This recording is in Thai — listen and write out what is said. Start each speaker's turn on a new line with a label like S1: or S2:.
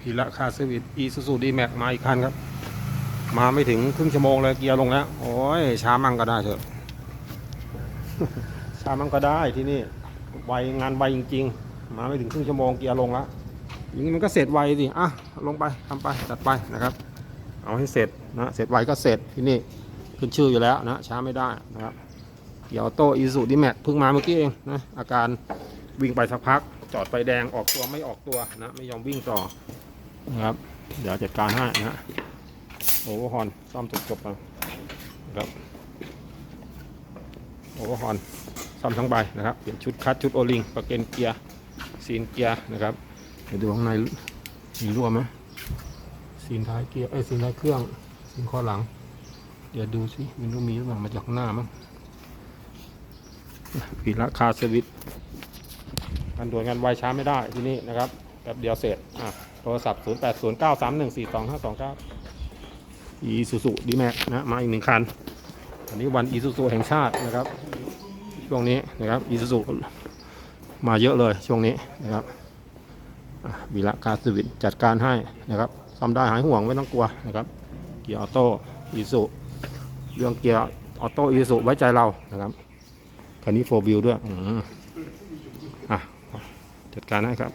S1: พีละคาเซวิสอีซูซูดีแม็กมาอีกคันครับ มาไม่ถึงครึ่งชั่วโมงเลยเกียร์ลงแล้ว โอ้ยช้ามั่งก็ได้เถอะ ช้ามั่งก็ได้ที่นี่ไวงานไวจริง ๆ มาไม่ถึงครึ่งชั่วโมงเกียร์ลงแล้วอย่างนี้มันก็เสร็จไวสิอะลงไปทำไปจัดไปนะครับ เอาให้เสร็จนะเสร็จไวก็เสร็จที่นี่ขึ้นชื่ออยู่แล้วนะช้าไม่ได้นะครับเกียร์โตอีซูดีแม็กเพิ่งมาเมื่อกี้เองนะอาการวิ่งไปสักพัก จอดไฟแดงออกตัวไม่ออกตัวนะ ไม่ยอมวิ่งต่อนะครับ เดี๋ยวจัดการให้นะโอเวอร์ฮอนซ่อมจบจบๆไปนะครับโอเวอร์ฮอนซ่อมทั้งใบนะครับเปลี่ยนชุดคัดชุดโอลิงประเกนเกียร์ซีนเกียร์นะครับเดี๋ยวดูข้างในมีรั่วไหมซีนท้ายเกียร์เอ้ยซีนท้ายเครื่องซีนข้อหลัง เดี๋ยวดูสิมันรู้มีหรือเปล่ามาจากข้างหน้ามั้งพีละคาร์เซอร์วิสการด่วนงานไวช้าไม่ได้ที่นี่นะครับแป๊บเดียวเสร็จอะโทรศัพท์ 0 8 0 9 3 1 4 2 5 2 9อีซูซูดีแม็กนะมาอีกหนึ่งคัน อันนี้วันอีซูซูแห่งชาตินะครับ ช่วงนี้นะครับอีซูซูมาเยอะเลยช่วงนี้นะครับวีละการสวิตจัดการให้นะครับซ่อมได้หายห่วงไม่ต้องกลัวนะครับ เกียร์ออโต้อีซูเรื่องเกียร์ออโต้อีซูไว้ใจเรานะครับคันนี้โฟวิวด้วยอืมอะ จัดการให้ครับ